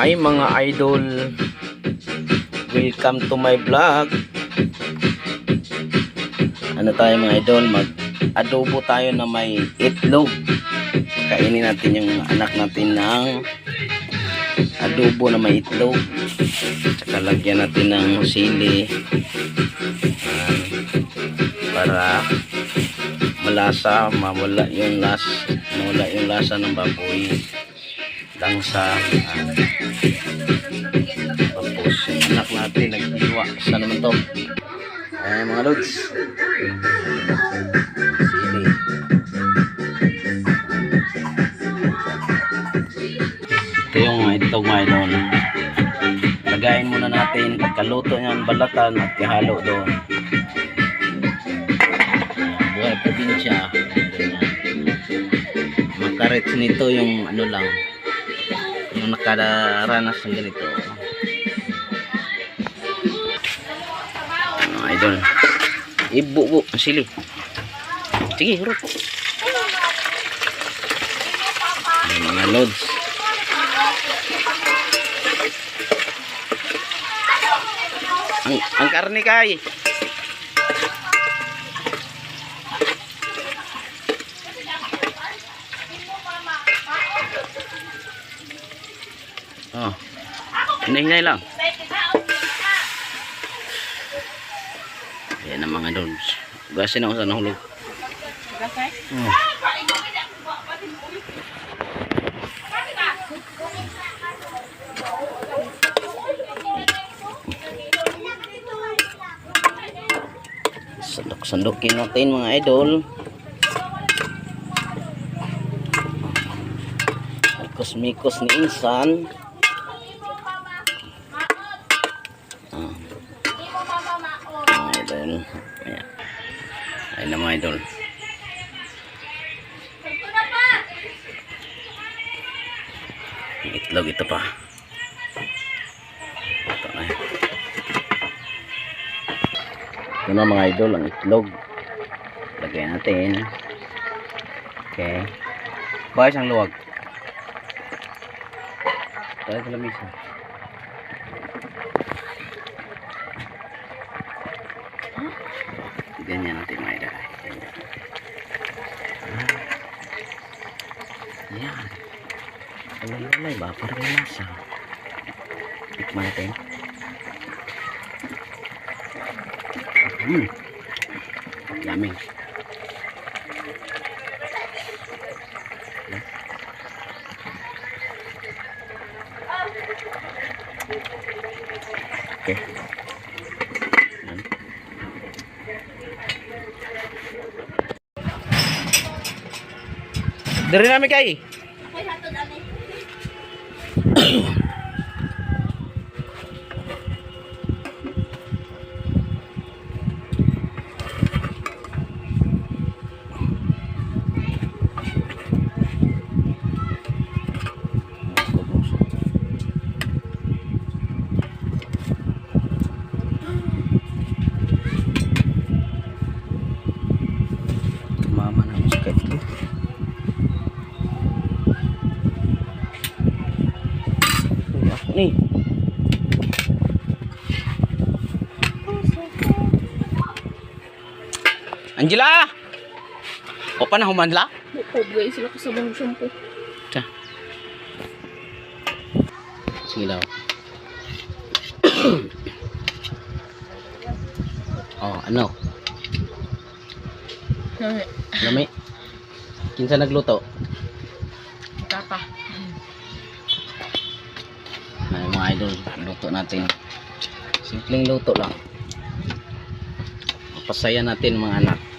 Hi mga idol. Welcome to my vlog. Ano tayo mga idol? Mag adobo tayo na may itlog. Kainin natin yung anak natin ng adobo na may itlog. Tsaka lagyan natin ng sili. Ayan. Para malasa mawala yung las mawala yung lasa ng baboy langsa ah. tapos yung anak natin naghiwa sa naman to. Eh mga lods. Sili ito yung itong mga idol. Lagayin muna natin. Pagkaluto niyan balatan at ihalo doon. Buhay probinsya. Makarits nito yung ano lang yung nakaranas ng ganito. Ano idol. Ibubo ang sili. Sige hurot mga loads ang, ang karne kay Oh. Hinay-hinay lang. Yan ang mga dogs. Gasin ako sa nahulog. Oh. Sandok-sandokin natin mga idol. Mikos-mikos ni Insan. Ah. Mga idol. Ayan. Ayan na mga idol. Itlog ito pa. Ito na. Ito na mga idol ang itlog. Lagay natin. Okay. Bayas ang luwag. Tayo sa lamisa. Ganyan natin mga idol. Ganyan. Yan. Alay-alay ba? Parang may lasa. Tikman natin. Hmm. Yummy. Okay. Yan. Dari namin kay. Mama na sa ito. Uy, ako ni. Angela! O pa na humanla? Bukod sila kasabang shampoo. Tiyan. Sige daw. oh, ano? Nami, Lami. Kinsa nagluto? tapa. Ay, mga idol, luto natin. Simpleng luto lang. Papasaya natin mga anak.